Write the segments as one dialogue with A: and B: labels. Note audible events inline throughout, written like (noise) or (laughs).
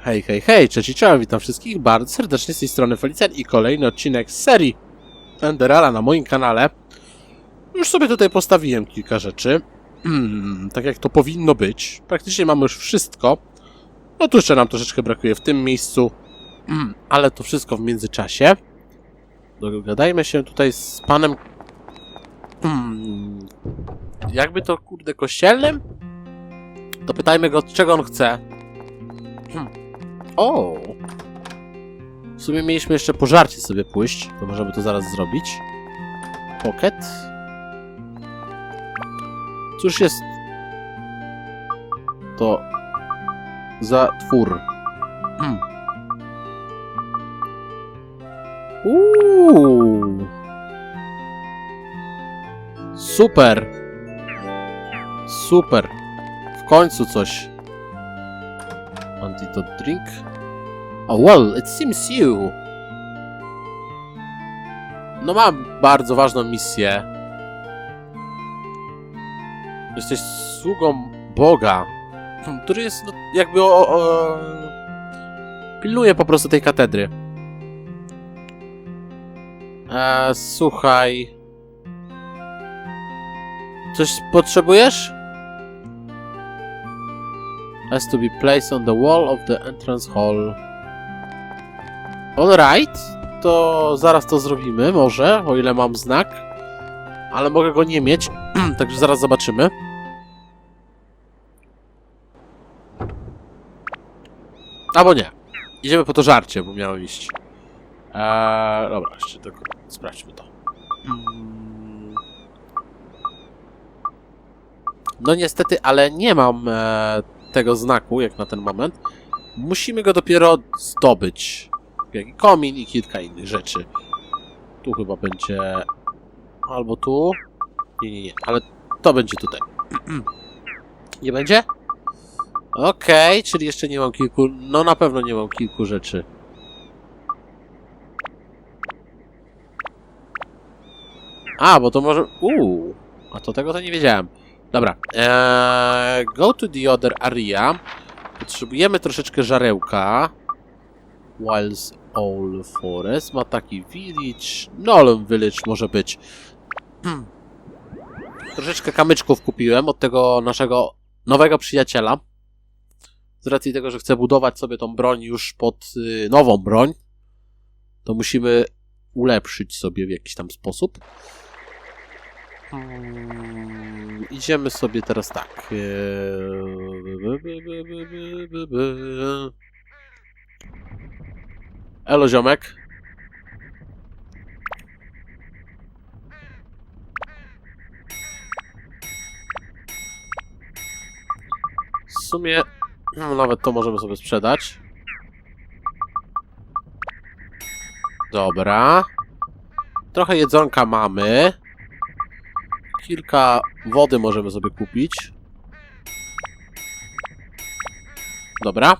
A: Hej, hej, hej, cześć i czołem, witam wszystkich bardzo serdecznie z tej strony Felicen i kolejny odcinek z serii Enderala na moim kanale. Już sobie tutaj postawiłem kilka rzeczy, Hmm, tak jak to powinno być. Praktycznie mamy już wszystko. No tu jeszcze nam troszeczkę brakuje w tym miejscu, Hmm, ale to wszystko w międzyczasie. Dogadajmy się tutaj z panem... Hmm, jakby to, kurde, kościelnym? To pytajmy go, czego on chce. O! W sumie mieliśmy jeszcze pożarcie sobie pójść, to możemy to zaraz zrobić. Pocket. Cóż jest to za twór? Hmm. Uuu. Super. Super. W końcu coś. Antidote drink. Oh well, it seems you. No mam bardzo ważną misję. Jesteś sługą Boga, który jest no, jakby o, o, pilnuje po prostu tej katedry. E, słuchaj. Coś potrzebujesz? Has to be placed on the wall of the entrance hall. Alright, to zaraz to zrobimy, może, o ile mam znak. Ale mogę go nie mieć, (clears throat) także zaraz zobaczymy. Albo nie. Idziemy po to żarcie, bo miało iść. Eee, dobra, jeszcze tylko sprawdźmy to. Mm. No niestety, ale nie mam e, tego znaku, jak na ten moment. Musimy go dopiero zdobyć. Jak i komin i kilka innych rzeczy. Tu chyba będzie... Albo tu? Nie, nie, nie, ale to będzie tutaj. (clears throat) nie będzie? Okej, czyli jeszcze nie mam kilku... No na pewno nie mam kilku rzeczy. A, bo to może... Uuu, a to tego to nie wiedziałem. Dobra. Eee, go to the other area. Potrzebujemy troszeczkę żarełka. Wiles Owl Forest. Ma taki village. Nolan Village może być. troszeczkę kamyczków kupiłem od tego naszego nowego przyjaciela. Z racji tego, że chcę budować sobie tą broń już pod y, nową broń, to musimy ulepszyć sobie w jakiś tam sposób. Hmm, idziemy sobie teraz tak. Eee, Elo ziomek. W sumie no, nawet to możemy sobie sprzedać. Dobra. Trochę jedzonka mamy. Kilka wody możemy sobie kupić. Dobra.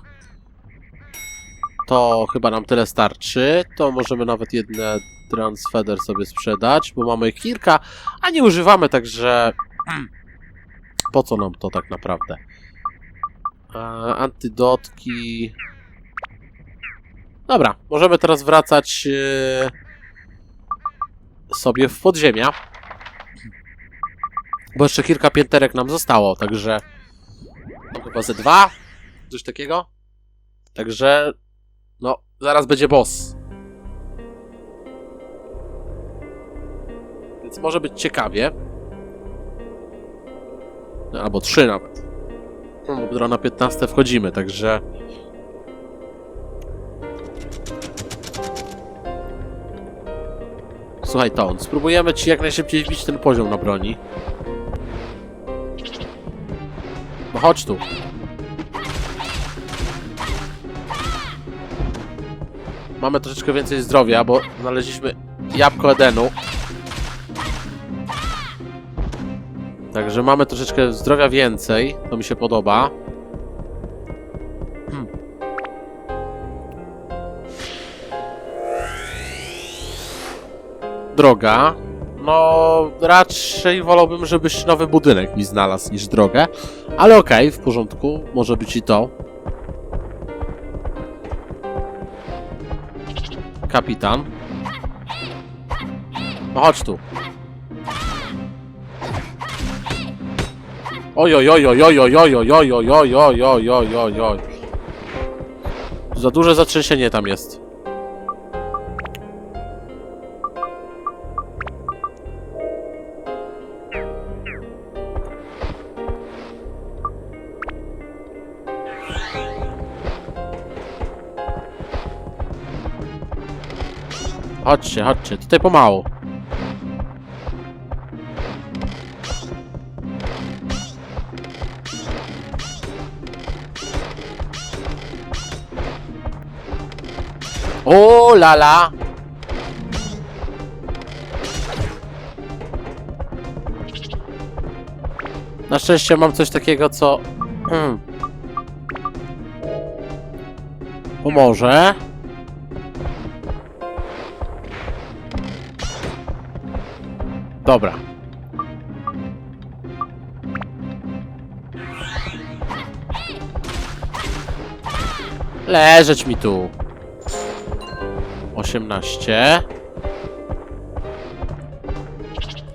A: To chyba nam tyle starczy. To możemy nawet jedne transfeder sobie sprzedać, bo mamy kilka, a nie używamy, także po co nam to tak naprawdę? E, antydotki. Dobra, możemy teraz wracać e, sobie w podziemia. Bo jeszcze kilka pięterek nam zostało, także... No chyba ze dwa? Coś takiego? Także... No, zaraz będzie boss. Więc może być ciekawie. No, albo trzy nawet. No, dopiero na 15 wchodzimy, także... Słuchaj, Ton, spróbujemy ci jak najszybciej wbić ten poziom na broni. Chodź tu. Mamy troszeczkę więcej zdrowia, bo znaleźliśmy jabłko Edenu. Także mamy troszeczkę zdrowia więcej. To mi się podoba. Hmm. Droga raczej wolałbym, żebyś nowy budynek mi znalazł niż drogę. Ale okej, w porządku, może być i to. Kapitan. No chodź tu. Oj, oj, oj, oj, oj, oj, oj, oj, oj, oj, oj, oj, oj, oj, oj. Za duże zatrzęsienie tam jest. Chodźcie, chodźcie, tutaj pomału. O la la! Na szczęście mam coś takiego, co... Hmm. Dobra. Leżeć mi tu. 18.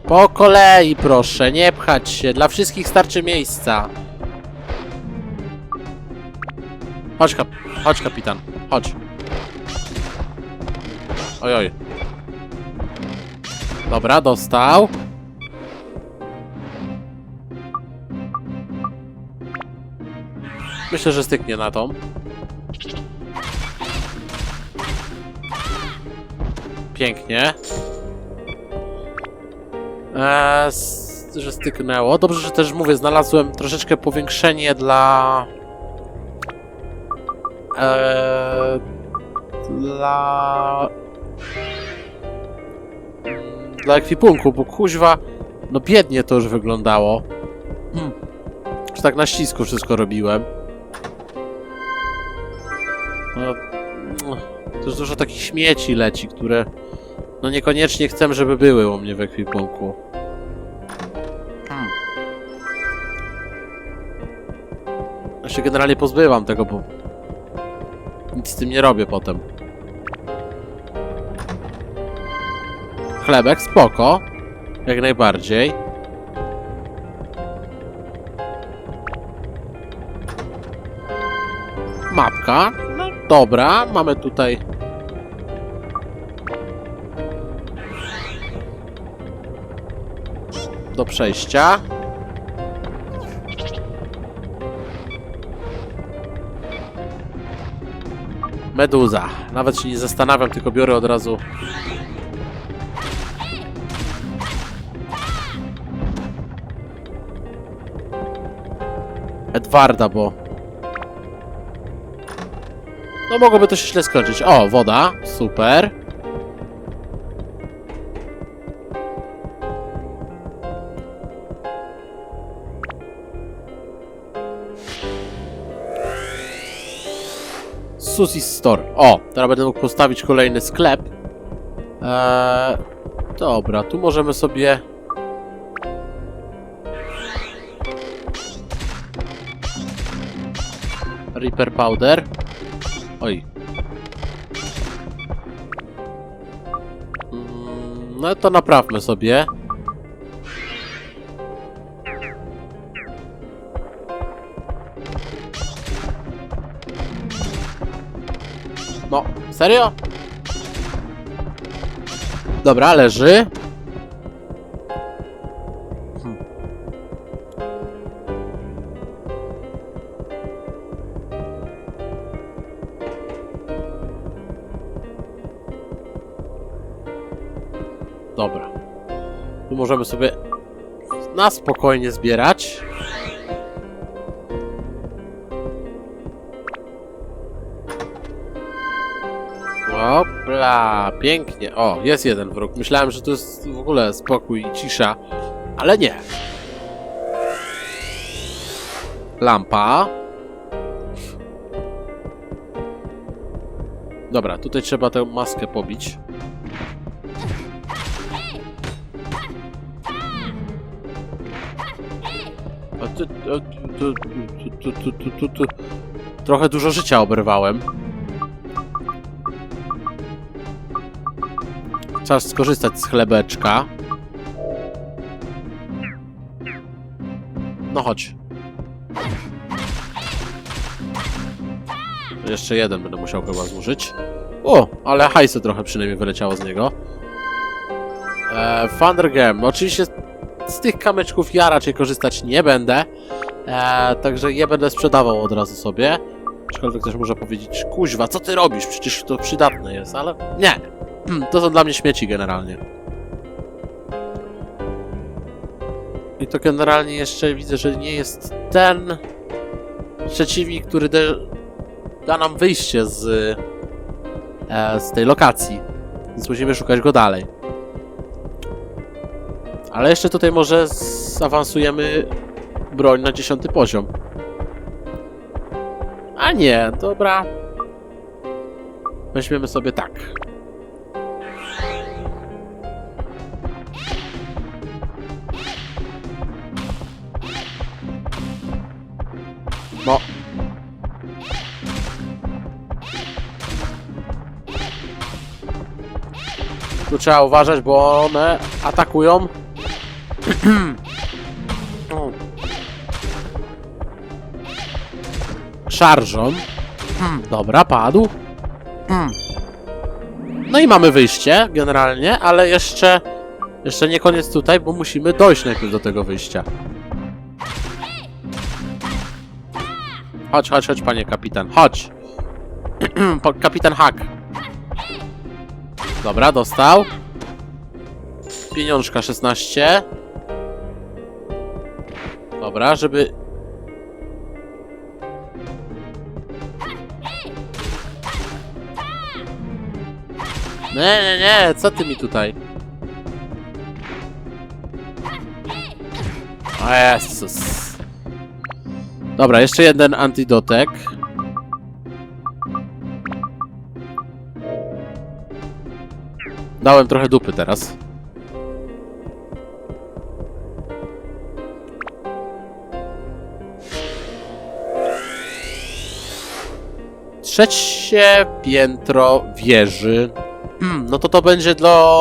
A: Po kolei, proszę, nie pchać się. Dla wszystkich starczy miejsca. Chodź, kap chodź kapitan. Chodź. Oj, oj. Dobra, dostał. Myślę, że styknie na tą. Pięknie. Eee, że styknęło. Dobrze, że też mówię, znalazłem troszeczkę powiększenie dla... Eee, dla... Dla ekwipunku, bo kuźwa... No biednie to już wyglądało. Hmm. Że tak na ścisku wszystko robiłem. No, mm, też dużo takich śmieci leci, które no niekoniecznie chcę, żeby były u mnie w ekwipunku. Hmm. Ja się generalnie pozbywam tego, bo nic z tym nie robię potem. Chlebek, spoko. Jak najbardziej. Mapka. No dobra, mamy tutaj do przejścia. Meduza. Nawet się nie zastanawiam, tylko biorę od razu. Edwarda, bo... No mogłoby to się źle skończyć. O, woda. Super. Susi Store. O, teraz będę mógł postawić kolejny sklep. Eee, dobra, tu możemy sobie... Reaper Powder. Oj. Mm, No to naprawmy sobie. No, serio? Dobra, leży. Możemy sobie na spokojnie zbierać. Opla, pięknie. O, jest jeden wróg. Myślałem, że to jest w ogóle spokój i cisza, ale nie. Lampa. Dobra, tutaj trzeba tę maskę pobić. Tu, tu, tu, Trochę dużo życia oberwałem. Czas skorzystać z chlebeczka. No chodź. Jeszcze jeden będę musiał chyba zużyć. O, ale hajsy trochę przynajmniej wyleciało z niego. E, Thunder Game. Oczywiście z tych kamyczków ja raczej korzystać nie będę. E, także je będę sprzedawał od razu sobie. Aczkolwiek też można powiedzieć, kuźwa, co ty robisz? Przecież to przydatne jest, ale nie. To są dla mnie śmieci generalnie. I to generalnie jeszcze widzę, że nie jest ten przeciwnik, który da nam wyjście z, e, z tej lokacji. Więc musimy szukać go dalej. Ale jeszcze tutaj może zaawansujemy broń na 10 poziom. A nie, dobra. Weźmiemy sobie tak. No. Tu trzeba uważać, bo one atakują. (clears throat) Szarżą. Dobra, padł. No i mamy wyjście, generalnie, ale jeszcze... Jeszcze nie koniec tutaj, bo musimy dojść najpierw do tego wyjścia. Chodź, chodź, chodź, panie kapitan, chodź. (clears throat) Kapitan Hack. Dobra, dostał. Pieniążka 16. Dobra, żeby... Nie, nie, nie, co ty mi tutaj? O Jezus. Dobra, jeszcze jeden antidotek. Dałem trochę dupy teraz. Trzecie piętro wieży. Hmm, no to to będzie dla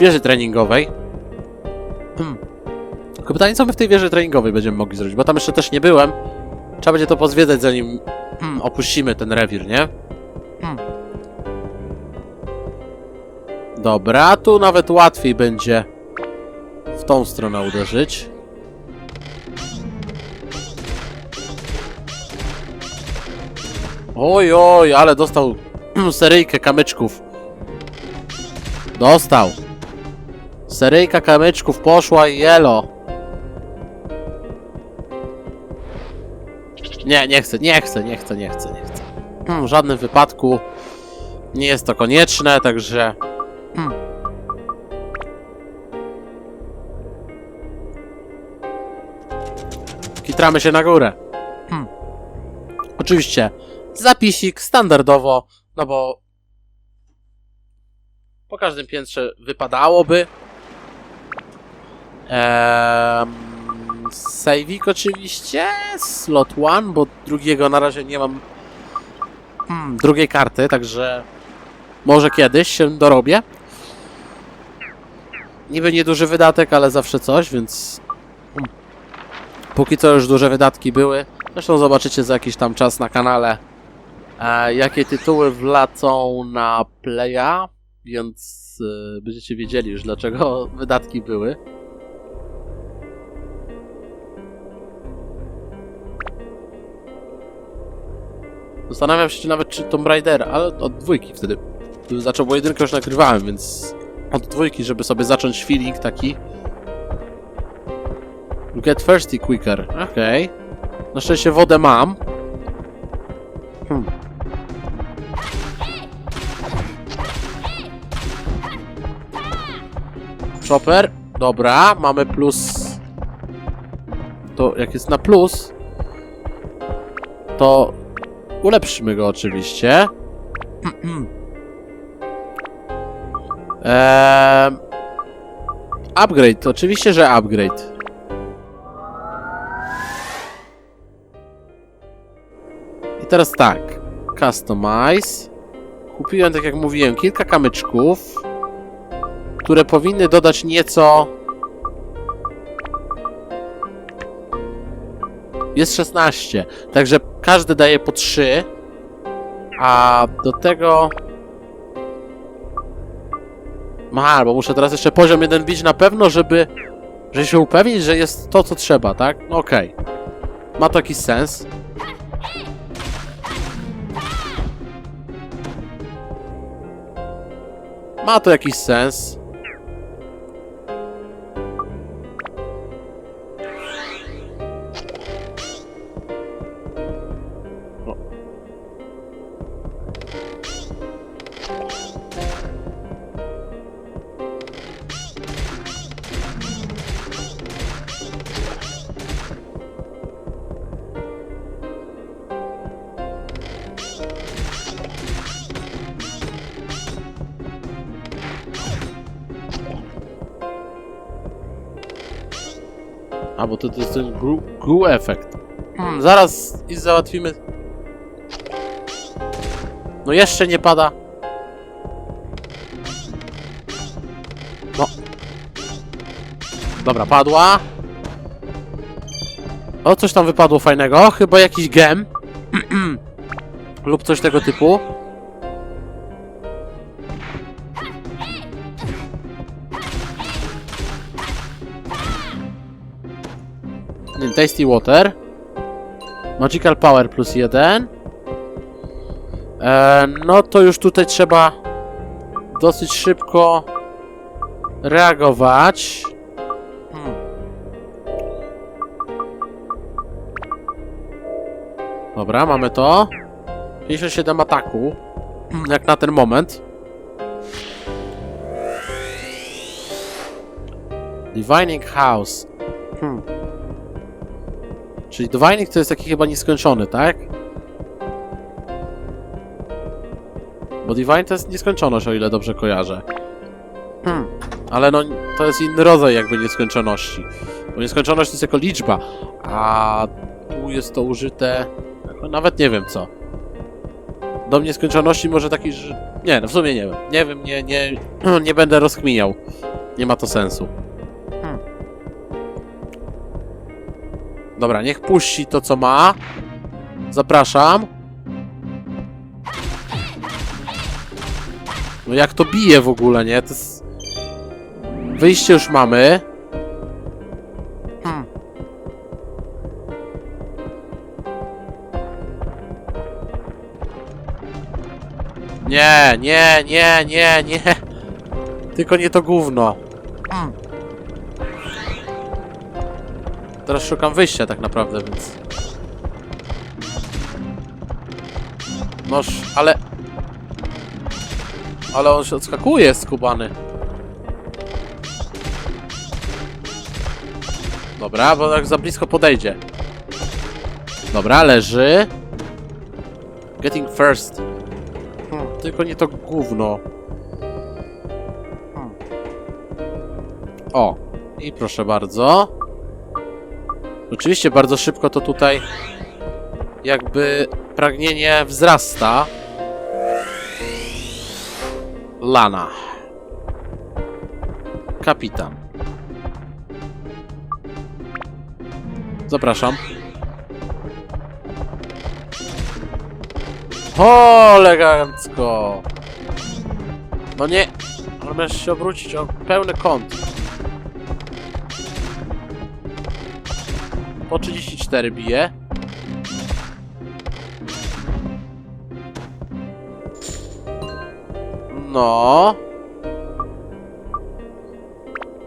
A: wieży treningowej. Hmm. Tylko pytanie, co my w tej wieży treningowej będziemy mogli zrobić, bo tam jeszcze też nie byłem. Trzeba będzie to pozwiedzać, zanim hmm, opuścimy ten rewir, nie? Hmm. Dobra, tu nawet łatwiej będzie w tą stronę uderzyć. Oj, oj, ale dostał seryjkę kamyczków. Dostał. Seryjka kamyczków poszła i jelo. Nie, nie chcę, nie chcę, nie chcę, nie chcę, nie chcę. Hmm, W żadnym wypadku nie jest to konieczne, także... Hmm. Kitramy się na górę. Hmm. Oczywiście zapisik standardowo, no bo po każdym piętrze wypadałoby. Ehm, Sejwik oczywiście, slot one, bo drugiego na razie nie mam hmm, drugiej karty, także może kiedyś się dorobię. Niby nieduży wydatek, ale zawsze coś, więc hmm, póki co już duże wydatki były. Zresztą zobaczycie za jakiś tam czas na kanale, e, jakie tytuły wlacą na Playa, więc e, będziecie wiedzieli już dlaczego (laughs) wydatki były. Zastanawiam się czy nawet czy Tomb Raider, ale od dwójki wtedy. Zaczął, bo jedynkę już nagrywałem, więc od dwójki, żeby sobie zacząć feeling taki. Get thirsty quicker. Okej. Na szczęście wodę mam. Hmm. Chopper. Dobra, mamy plus. To jak jest na plus, to ulepszymy go oczywiście. (clears throat) Eee, upgrade, oczywiście, że upgrade. I teraz tak. Customize. Kupiłem, tak jak mówiłem, kilka kamyczków. Które powinny dodać nieco. Jest 16, także każdy daje po 3. A do tego. Ma, bo muszę teraz jeszcze poziom jeden bić na pewno, żeby, żeby się upewnić, że jest to, co trzeba, tak? No okej. Ma to jakiś sens. Ma to jakiś sens. A, bo to, to jest ten gru, gru efekt. Hmm, zaraz i załatwimy. No jeszcze nie pada. No. Dobra, padła. O, coś tam wypadło fajnego. Chyba jakiś gem. (clears throat) Lub coś tego typu. Tasty Water. Magical Power plus jeden. E, no to już tutaj trzeba dosyć szybko reagować. Hmm. Dobra, mamy to. 57 ataku. Jak na ten moment. Divining House. Hmm. Czyli Divining to jest taki chyba nieskończony, tak? Bo Divine to jest nieskończoność, o ile dobrze kojarzę. Hmm. Ale no, to jest inny rodzaj jakby nieskończoności. Bo nieskończoność to jest jako liczba, a tu jest to użyte... jako Nawet nie wiem co. Dom nieskończoności może taki, że... Nie, no w sumie nie wiem. Nie wiem, nie, nie, (clears throat) nie będę rozkminiał. Nie ma to sensu. Dobra, niech puści to, co ma. Zapraszam. No jak to bije w ogóle, nie? To jest... Wyjście już mamy. Hmm. Nie, nie, nie, nie, nie. Tylko nie to gówno. Teraz szukam wyjścia tak naprawdę, więc... Noż, ale... Ale on się odskakuje, skubany. Dobra, bo tak za blisko podejdzie. Dobra, leży. Getting first. Hmm, tylko nie to gówno. Hmm. O, i proszę bardzo. Oczywiście bardzo szybko to tutaj jakby pragnienie wzrasta. Lana. Kapitan. Zapraszam. O, elegancko. No nie, ale możesz się obrócić o pełny kąt. Po 34 bije. No.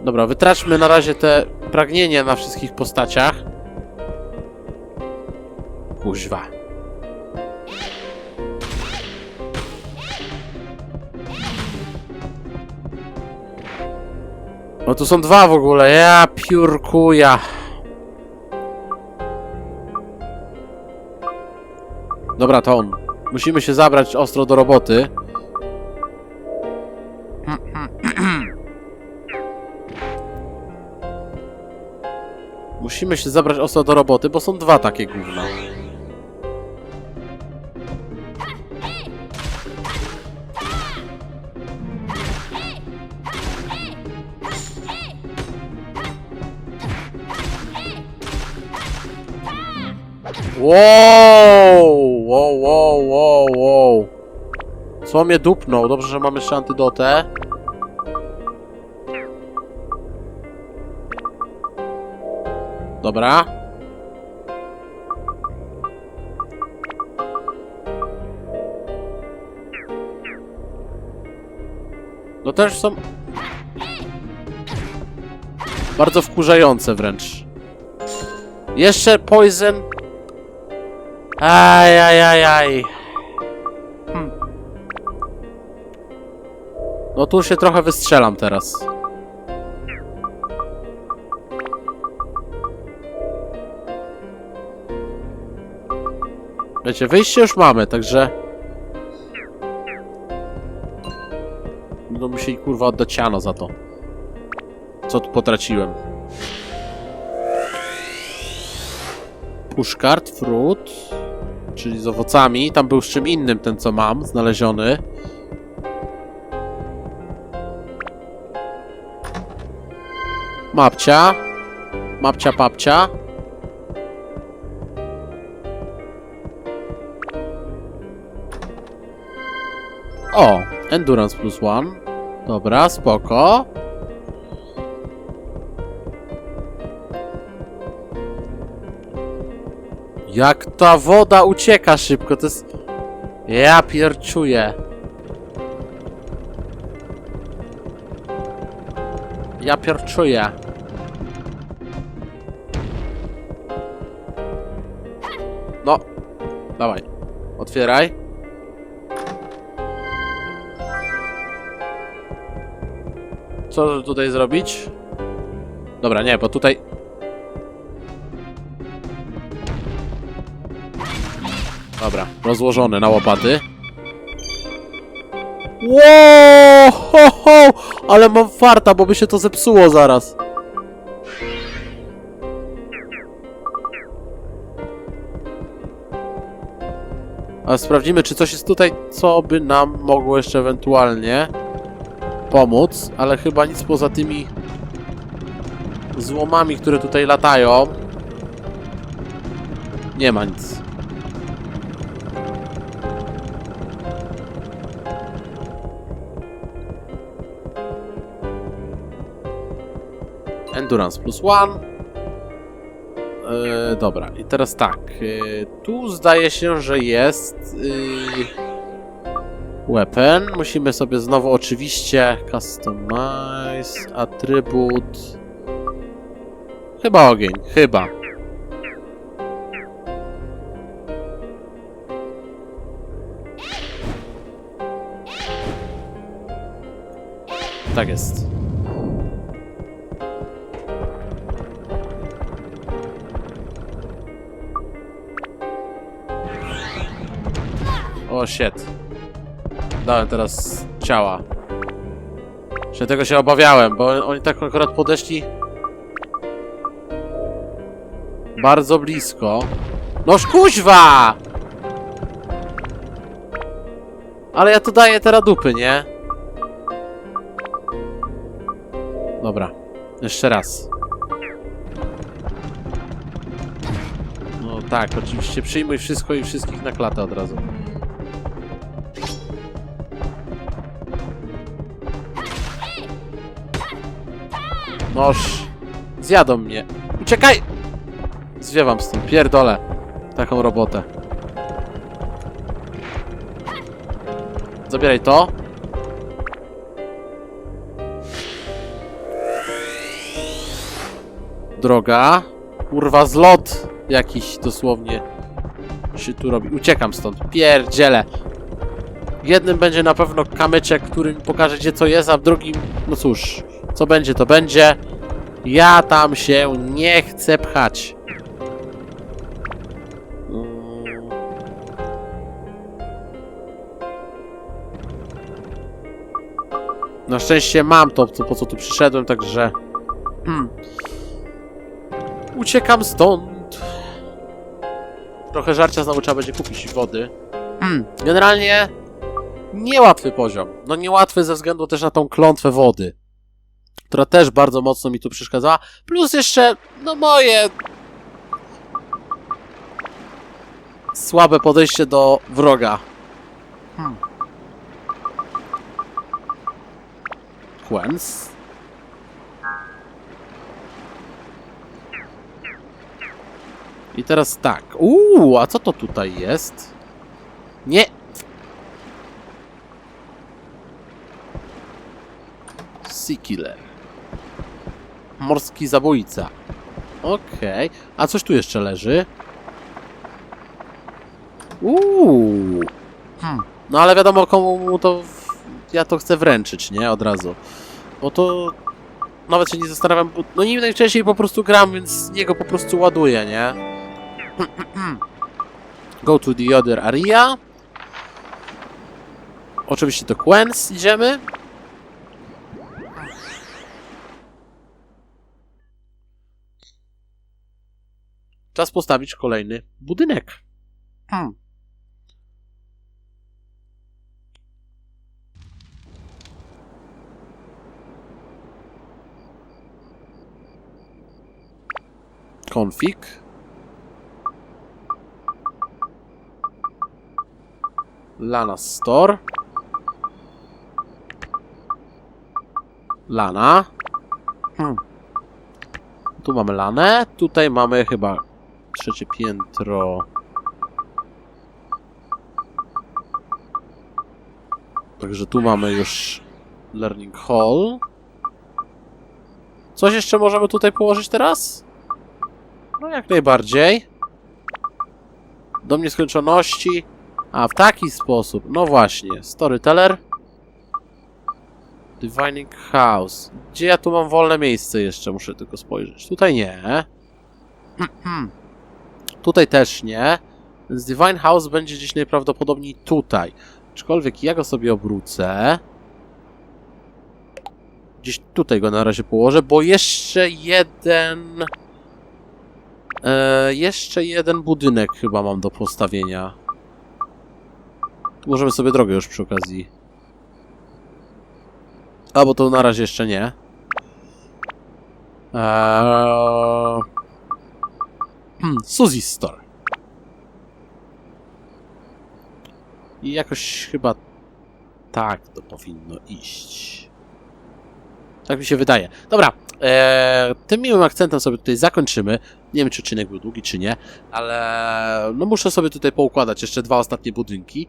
A: Dobra, wytraćmy na razie te pragnienia na wszystkich postaciach. Kuźwa. O, tu są dwa w ogóle. Ja piórkuja. Dobra, Tom. Musimy się zabrać ostro do roboty. Musimy się zabrać ostro do roboty, bo są dwa takie gówna. Wow, wow, wow, wow, wow. Co mnie dupnął? Dobrze, że mamy jeszcze antydotę. Dobra. No też są... Bardzo wkurzające wręcz. Jeszcze poison. Aj, aj, aj, aj. Hmm. No tu się trochę wystrzelam teraz. Wiecie, wyjście już mamy, także... Będą musieli kurwa oddać za to. Co tu potraciłem. Pushcart, fruit, czyli z owocami. Tam był z czym innym ten, co mam, znaleziony. Mapcia. Mapcia, papcia. O, endurance plus one. Dobra, spoko. Jak ta woda ucieka szybko, to jest... Ja pierczuję. Ja pierczuję. No. Dawaj. Otwieraj. Co tutaj zrobić? Dobra, nie, bo tutaj... Dobra, rozłożone na łopaty. Wow, ho, ho, ale mam farta, bo by się to zepsuło zaraz. A sprawdzimy, czy coś jest tutaj, co by nam mogło jeszcze ewentualnie pomóc, ale chyba nic poza tymi złomami, które tutaj latają. Nie ma nic. Endurance plus one. Yy, dobra, i teraz tak. Yy, tu zdaje się, że jest. Yy, weapon. Musimy sobie znowu oczywiście. Customize. Atrybut. Chyba ogień, chyba. Tak jest. O shit. Dałem teraz ciała. Że tego się obawiałem, bo oni tak akurat podeszli bardzo blisko. Noż kuźwa! Ale ja tu daję teraz dupy, nie? Dobra. Jeszcze raz. No tak, oczywiście przyjmuj wszystko i wszystkich na klatę od razu. Noż. Zjadą mnie. Uciekaj! Zwiewam stąd, pierdolę. Taką robotę. Zabieraj to. Droga. Kurwa, zlot jakiś dosłownie się tu robi. Uciekam stąd. Pierdziele. Jednym będzie na pewno kamyczek, który pokaże gdzie co jest, a w drugim, no cóż, co będzie to będzie. Ja tam się nie chcę pchać. Mm. Na szczęście mam to, po co tu przyszedłem, także... Hmm. Uciekam stąd. Trochę żarcia znowu trzeba będzie kupić wody. Hmm. Generalnie niełatwy poziom. No niełatwy ze względu też na tą klątwę wody, która też bardzo mocno mi tu przeszkadzała. Plus jeszcze, no moje słabe podejście do wroga. Hmm. Quens. I teraz tak. Uuu, a co to tutaj jest? Nie. Sea Killer. Morski zabójca. Okej. A coś tu jeszcze leży? Uuu. Hmm. No ale wiadomo komu mu to... Ja to chcę wręczyć, nie? Od razu. Bo to... Nawet się nie zastanawiam, bo no nim najczęściej po prostu gram, więc niego po prostu ładuję, nie? (clears throat) Go to the other area. Oczywiście do Quens idziemy. Czas postawić kolejny budynek. Hmm. Config. Lana Store. Lana. Hmm. Tu mamy Lanę. Tutaj mamy chyba trzecie piętro. Także tu mamy już Learning Hall. Coś jeszcze możemy tutaj położyć teraz? No jak najbardziej. Dom nieskończoności. A, w taki sposób. No właśnie. Storyteller. Divining House. Gdzie ja tu mam wolne miejsce jeszcze? Muszę tylko spojrzeć. Tutaj nie. (clears throat) tutaj też nie. Więc Divine House będzie gdzieś najprawdopodobniej tutaj. Aczkolwiek ja go sobie obrócę. Gdzieś tutaj go na razie położę, bo jeszcze jeden... E, jeszcze jeden budynek chyba mam do postawienia. Możemy sobie drogę już przy okazji. A, bo to na razie jeszcze nie. Eee... Hmm, Suzy's Store. I jakoś chyba tak to powinno iść. Tak mi się wydaje. Dobra, eee, tym miłym akcentem sobie tutaj zakończymy. Nie wiem, czy odcinek był długi, czy nie, ale no muszę sobie tutaj poukładać jeszcze dwa ostatnie budynki.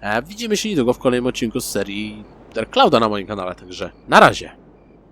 A: E, widzimy się niedługo w kolejnym odcinku z serii Dark Clouda na moim kanale, także na razie.